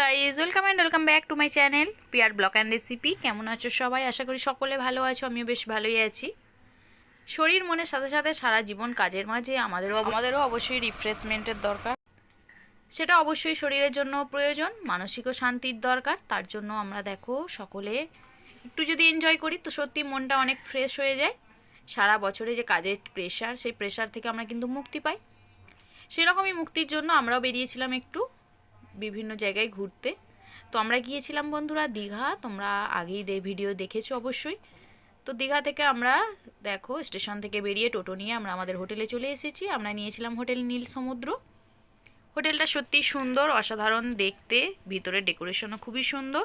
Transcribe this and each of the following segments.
Guys welcome and welcome back to my channel Piyar blog and recipe কেমন আছো সবাই? আশা করি সকলে ভালো আছো, আমিও বেশ ভালোই আছি। শরীর মনের সাথে সাথে সারা জীবন কাজের মাঝে আমাদেরও আমাদেরও অবশ্যই রিফ্রেশমেন্টের দরকার। সেটা অবশ্যই শরীরের জন্য প্রয়োজন, মানসিক ও শান্তির দরকার। তার জন্য আমরা দেখো সকলে একটু যদি এনজয় করি, তো সত্যি মনটা অনেক ফ্রেশ হয়ে যায়। সারা বছরে যে কাজের প্রেশার সেই প্রেশার থেকে আমরা কিন্তু মুক্তি পাই। সেরকমই মুক্তির জন্য আমরাও বেরিয়েছিলাম একটু। বিভিন্ন জায়গায় ঘুরতে। তো আমরা গিয়েছিলাম বন্ধুরা দীঘা, তোমরা আগেই দে ভিডিও দেখেছ অবশ্যই। তো দীঘা থেকে আমরা, দেখো, স্টেশন থেকে বেরিয়ে টোটো নিয়ে আমরা আমাদের হোটেলে চলে এসেছি। আমরা নিয়েছিলাম হোটেল নীল সমুদ্র। হোটেলটা সত্যি সুন্দর, অসাধারণ দেখতে। ভিতরের ডেকোরেশনও খুবই সুন্দর।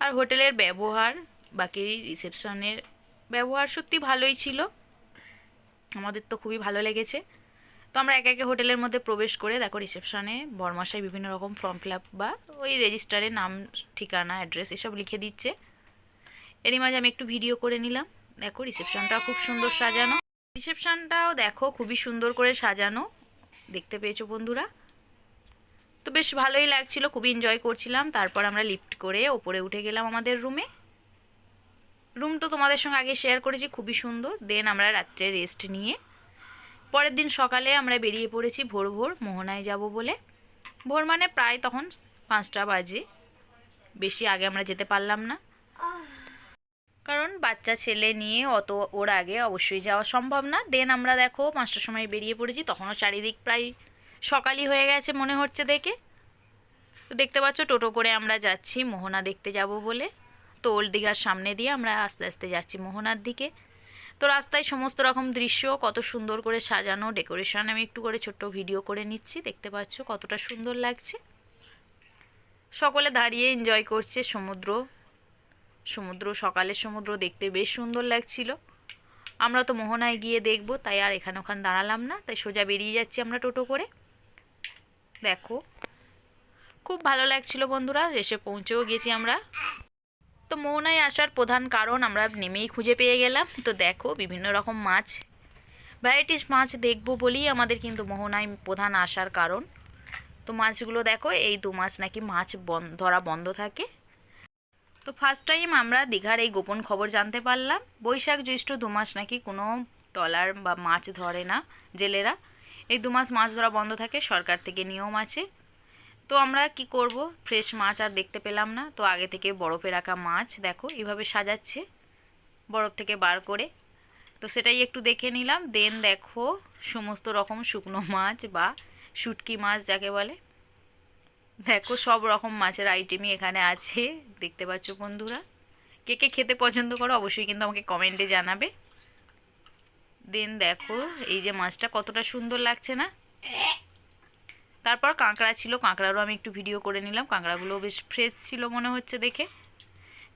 আর হোটেলের ব্যবহার, বাকি রিসেপশনের ব্যবহার সত্যি ভালোই ছিল। আমাদের তো খুবই ভালো লেগেছে। তো আমরা একে একে হোটেলের মধ্যে প্রবেশ করে দেখো রিসেপশনে বরমাসায় বিভিন্ন রকম ফর্ম ফিল আপ বা ওই রেজিস্টারে নাম, ঠিকানা, অ্যাড্রেস এসব লিখে দিচ্ছে। এরই মাঝে আমি একটু ভিডিও করে নিলাম। দেখো রিসেপশনটাও খুব সুন্দর সাজানো। রিসেপশনটাও দেখো খুবই সুন্দর করে সাজানো। দেখতে পেয়েছ বন্ধুরা? তো বেশ ভালোই লাগছিল, খুবই এনজয় করছিলাম। তারপর আমরা লিফট করে ওপরে উঠে গেলাম আমাদের রুমে রুম তো তোমাদের সঙ্গে আগে শেয়ার করেছি, খুবই সুন্দর। দেন আমরা রাত্রে রেস্ট নিয়ে পরের দিন সকালে আমরা বেরিয়ে পড়েছি ভোর ভোর, মোহনায় যাব বলে। ভোর মানে প্রায় তখন পাঁচটা বাজে। বেশি আগে আমরা যেতে পারলাম না। কারণ বাচ্চা ছেলে নিয়ে অত ওর আগে অবশ্যই যাওয়া সম্ভব না। দেন আমরা দেখো পাঁচটার সময় বেরিয়ে পড়েছি, তখনও চারিদিক প্রায় সকালই হয়ে গেছে মনে হচ্ছে দেখে। তো দেখতে পাচ্ছ টোটো করে আমরা যাচ্ছি, মোহনা দেখতে যাব বলে। তো ওল্ড দীঘার সামনে দিয়ে আমরা আস্তে আস্তে যাচ্ছি মোহনার দিকে। তো রাস্তায় সমস্ত রকম দৃশ্য, কত সুন্দর করে সাজানো ডেকোরেশন আমি একটু করে ছোট্ট ভিডিও করে নিচ্ছি। দেখতে পাচ্ছ কতটা সুন্দর লাগছে। সকলে দাঁড়িয়ে এনজয় করছে সমুদ্র। সমুদ্র, সকালের সমুদ্র দেখতে বেশ সুন্দর লাগছিল। আমরা তো মোহনায় গিয়ে দেখব, তাই আর এখানে ওখান দাঁড়ালাম না, তাই সোজা বেরিয়ে যাচ্ছি আমরা টোটো করে। দেখো, খুব ভালো লাগছিল বন্ধুরা, এসে পৌঁছেও গেছি আমরা। তো মৌনায় আসার প্রধান কারণ আমরা নেমেই খুঁজে পেয়ে গেলাম। তো দেখো বিভিন্ন রকম মাছ ভ্যারাইটিস মাছ দেখব বলেই আমাদের কিন্তু মোহনায় প্রধান আসার কারণ। তো মাছগুলো দেখো, এই দু মাছ নাকি মাছ ধরা বন্ধ থাকে। তো ফার্স্ট টাইম আমরা দীঘার এই গোপন খবর জানতে পারলাম। বৈশাখ জ্যৈষ্ঠ দু মাস নাকি কোনো ট্রলার বা মাছ ধরে না জেলেরা। এই দু মাস মাছ ধরা বন্ধ থাকে, সরকার থেকে নিয়ম আছে। তো আমরা কি করব? ফ্রেশ মাছ আর দেখতে পেলাম না। তো আগে থেকে বরফে রাখা মাছ, দেখো, এভাবে সাজাচ্ছে। বরফ থেকে বার করে। তো সেটাই একটু দেখে নিলাম। দেন দেখো, সমস্ত রকম শুকনো মাছ বা শুটকি মাছ যাকে বলে। দেখো, সব রকম মাছের আইটেমই এখানে আছে। দেখতে পাচ্ছ বন্ধুরা। কে কে খেতে পছন্দ করো, অবশ্যই কিন্তু আমাকে কমেন্টে জানাবে। দেন দেখো, এই যে মাছটা কতটা সুন্দর লাগছে না? তারপর কাঁকড়া ছিল, কাঁকড়ারও আমি একটু ভিডিও করে নিলাম। কাঁকড়াগুলো বেশ ফ্রেশ ছিল মনে হচ্ছে দেখে।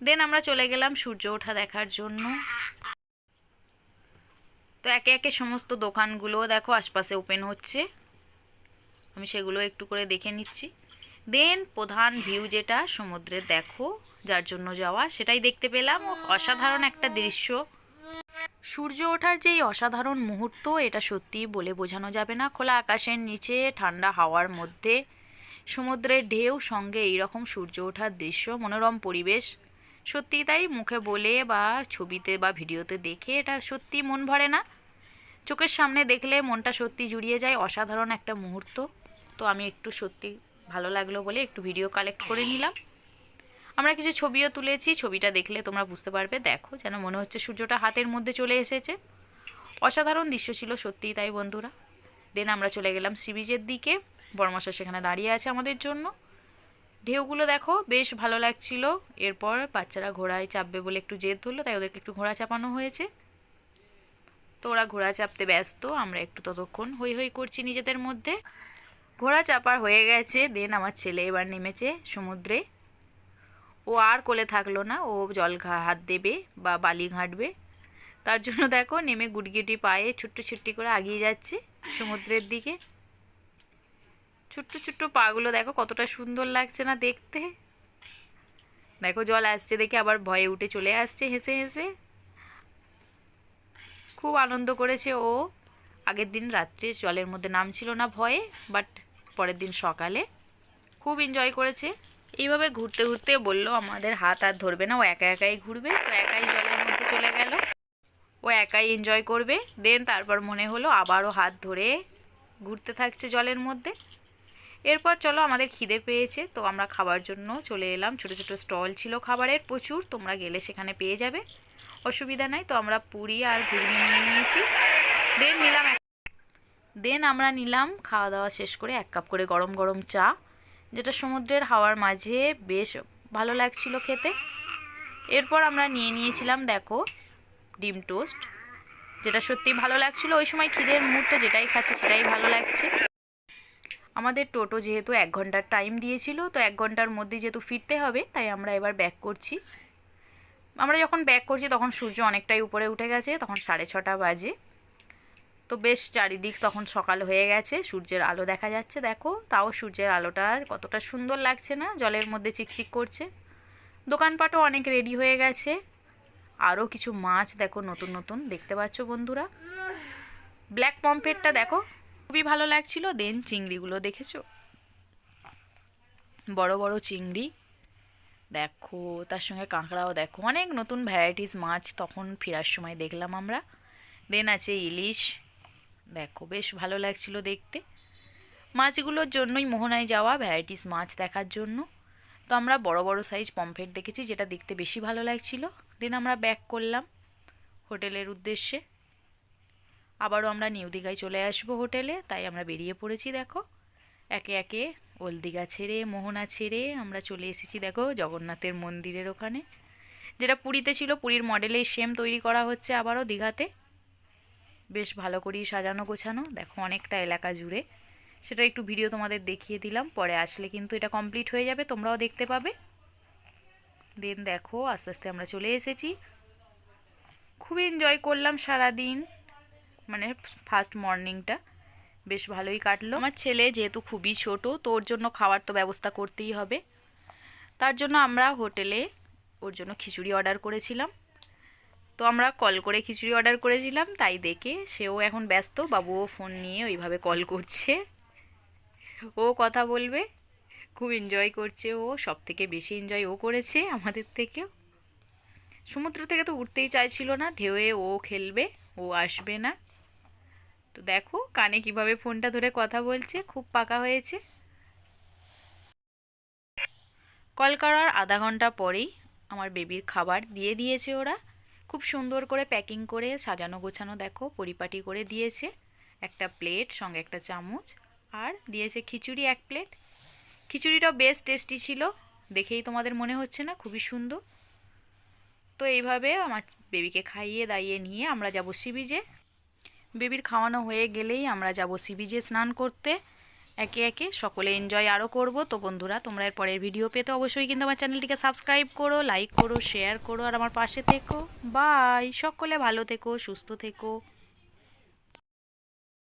দেন আমরা চলে গেলাম সূর্য ওঠা দেখার জন্য। তো একে একে সমস্ত দোকানগুলো দেখো আশপাশে ওপেন হচ্ছে। আমি সেগুলো একটু করে দেখে নিচ্ছি। দেন প্রধান ভিউ যেটা, সমুদ্রে দেখো, যার জন্য যাওয়া, সেটাই দেখতে পেলাম। অসাধারণ একটা দৃশ্য। সূর্য ওঠার যেই অসাধারণ মুহূর্ত, এটা সত্যি বলে বোঝানো যাবে না। খোলা আকাশের নিচে, ঠান্ডা হাওয়ার মধ্যে, সমুদ্রের ঢেউ সঙ্গে এইরকম সূর্য ওঠার দৃশ্য, মনোরম পরিবেশ। সত্যি তাই মুখে বলে বা ছবিতে বা ভিডিওতে দেখে এটা সত্যি মন ভরে না। চোখের সামনে দেখলে মনটা সত্যি জুড়িয়ে যায়, অসাধারণ একটা মুহূর্ত। তো আমি একটু সত্যি ভালো লাগল বলে একটু ভিডিও কালেক্ট করে নিলাম। আমরা কিছু ছবিও তুলেছি, ছবিটা দেখলে তোমরা বুঝতে পারবে। দেখো যেন মনে হচ্ছে সূর্যটা হাতের মধ্যে চলে এসেছে। অসাধারণ দৃশ্য ছিল সত্যিই তাই বন্ধুরা। দেন আমরা চলে গেলাম সি বিচের দিকে। বড়মশা সেখানে দাঁড়িয়ে আছে আমাদের জন্য। ঢেউগুলো দেখো, বেশ ভালো লাগছিল। এরপর বাচ্চারা ঘোড়ায় চাপবে বলে একটু জেদ ধরলো, তাই ওদেরকে একটু ঘোড়া চাপানো হয়েছে। তো ওরা ঘোড়া চাপতে ব্যস্ত, আমরা একটু ততক্ষণ হই হই করছি নিজেদের মধ্যে। ঘোড়া চাপার হয়ে গেছে দেন আমার ছেলে এবার নেমেছে সমুদ্রে। ও আর কোলে থাকল না, ও জল হাত দেবে বা বালি ঘাঁটবে। তার জন্য দেখো নেমে গুটগুটি পায়ে ছুট্ট ছুট্টি করে আগিয়ে যাচ্ছে সমুদ্রের দিকে। ছোট্ট ছোট্ট পাগুলো দেখো কতটা সুন্দর লাগছে না দেখতে। দেখো জল আসছে দেখে আবার ভয়ে উঠে চলে আসছে হেসে হেসে। খুব আনন্দ করেছে ও। আগের দিন রাত্রে জলের মধ্যে নামছিল না ভয়ে, বাট পরের দিন সকালে। খুব এনজয় করেছে। এইভাবে ঘুরতে ঘুরতে বলল, আমাদের হাত আর ধরবে না, ও একা একাই ঘুরবে। তো একাই জলের মধ্যে চলে গেল। ও একাই এনজয় করবে। দেন তারপর মনে হলো আবারও হাত ধরে ঘুরতে থাকছে জলের মধ্যে। এরপর চলো আমাদের খিদে পেয়েছে, তো আমরা খাবার জন্য চলে এলাম। ছোট ছোট স্টল ছিল খাবারের, প্রচুর, তোমরা গেলে সেখানে পেয়ে যাবে। অসুবিধা নাই, তো আমরা পুরি আর ঘুগনি নিয়ে নিয়েছি। দেন নিলাম দেন আমরা নিলাম, খাওয়া দাওয়া শেষ করে এক কাপ করে গরম গরম চা। যেটা সমুদ্রের হাওয়ার মাঝে বেশ ভালো লাগছিল খেতে। এরপর আমরা নিয়ে নিয়েছিলাম, দেখো, ডিম টোস্ট। যেটা সত্যি ভালো লাগছিল, ওই সময় খিদের মুহূর্ত যেটাই খাচ্ছে সেটাই ভালো লাগছে। আমাদের টোটো যেহেতু এক ঘণ্টার টাইম দিয়েছিল, তো এক ঘণ্টার মধ্যে যেহেতু ফিরতে হবে, তাই আমরা এবার ব্যাক করছি। আমরা যখন ব্যাক করছি, তখন সূর্য অনেকটাই উপরে উঠে গেছে, তখন সাড়ে ছটা বাজে। তো বেশ চারিদিক তখন সকাল হয়ে গেছে, সূর্যের আলো দেখা যাচ্ছে, দেখো। তাও সূর্যের আলোটা কতটা সুন্দর লাগছে না? জলের মধ্যে চিকচিক করছে। দোকানপাটও অনেক রেডি হয়ে গেছে। আরও কিছু মাছ দেখো, নতুন নতুন। দেখতে পাচ্ছ বন্ধুরা? ব্ল্যাক পম্পেটটা দেখো, খুবই ভালো লাগছিল। দেন চিংড়িগুলো দেখেছ? বড় বড় চিংড়ি। দেখো, তার সঙ্গে কাঁকড়াও দেখো। অনেক নতুন ভ্যারাইটিস মাছ তখন ফেরার সময় দেখলাম আমরা। দেন আছে ইলিশ। দেখো, বেশ ভালো লাগছিল দেখতে। মাছগুলোর জন্যই মোহনায় যাওয়া ভ্যারাইটিস মাছ দেখার জন্য। তো আমরা বড় বড় সাইজ পমফ্রেট দেখেছি, যেটা দেখতে বেশি ভালো লাগছিল। দেন আমরা ব্যাক করলাম হোটেলের উদ্দেশ্যে। আবারও আমরা নিউ দীঘায় চলে আসব হোটেলে, তাই আমরা বেরিয়ে পড়েছি, দেখো। একে একে ওল দীঘা ছেড়ে, মোহনা ছেড়ে আমরা চলে এসেছি, দেখো, জগন্নাথের মন্দিরের ওখানে। যেটা পুরীতে ছিল, পুরীর মডেলেই সেম তৈরি করা হচ্ছে আবারও দীঘাতে। বেশ ভালো করেই সাজানো গোছানো। দেখো অনেকটা এলাকা জুড়ে। সেটা একটু ভিডিও তোমাদের দেখিয়ে দিলাম, পরে আসলে কিন্তু এটা কমপ্লিট হয়ে যাবে, তোমরাও দেখতে পাবে। দেন দেখো, আস্তে আস্তে আমরা চলে এসেছি। খুব এনজয় করলাম সারা দিন মানে ফার্স্ট মর্নিংটা বেশ ভালোই কাটলো। আমার ছেলে যেহেতু খুবই ছোট, তো ওর জন্য খাবার তো ব্যবস্থা করতেই হবে। তার জন্য আমরা হোটেলে ওর জন্য খিচুড়ি অর্ডার করেছিলাম। তো আমরা কল করে খিচুড়ি অর্ডার করেছিলাম, তাই দেখে সেও এখন ব্যস্ত, বাবুও ফোন নিয়ে ওইভাবে কল করছে। ও কথা বলবে, খুব এনজয় করছে ও সব থেকে বেশি এনজয় ও করেছে আমাদের থেকেও। সমুদ্র থেকে তো উঠতেই চাইছিল না, ঢেউয়ে ও খেলবে, ও আসবে না। তো দেখো কানে কীভাবে ফোনটা ধরে কথা বলছে, খুব পাকা হয়েছে। কল করার আধা ঘণ্টা পরেই আমার বেবির খাবার দিয়ে দিয়েছে ওরা। খুব সুন্দর করে প্যাকিং করে সাজানো গোছানো দেখো, পরিপাটি করে দিয়েছে। একটা প্লেট, সঙ্গে একটা চামচ, আর দিয়েছে খিচুড়ি এক প্লেট। খিচুড়িটাও বেশ টেস্টি ছিল, দেখেই তোমাদের মনে হচ্ছে না? খুবই সুন্দর। তো এইভাবে আমার বেবিকে খাইয়ে দাইয়ে নিয়ে আমরা যাব সি বিচে বেবির খাওয়ানো হয়ে গেলেই আমরা যাব সি বিচে স্নান করতে। একে একে সকলে এনজয় আরও করব। তো বন্ধুরা, তোমরা এর পরের ভিডিও পেতে অবশ্যই কিন্তু আমার চ্যানেলটিকে সাবস্ক্রাইব করো লাইক করো শেয়ার করো, আর আমার পাশে থেকো। বাই সকলে ভালো থেকো, সুস্থ থেকো।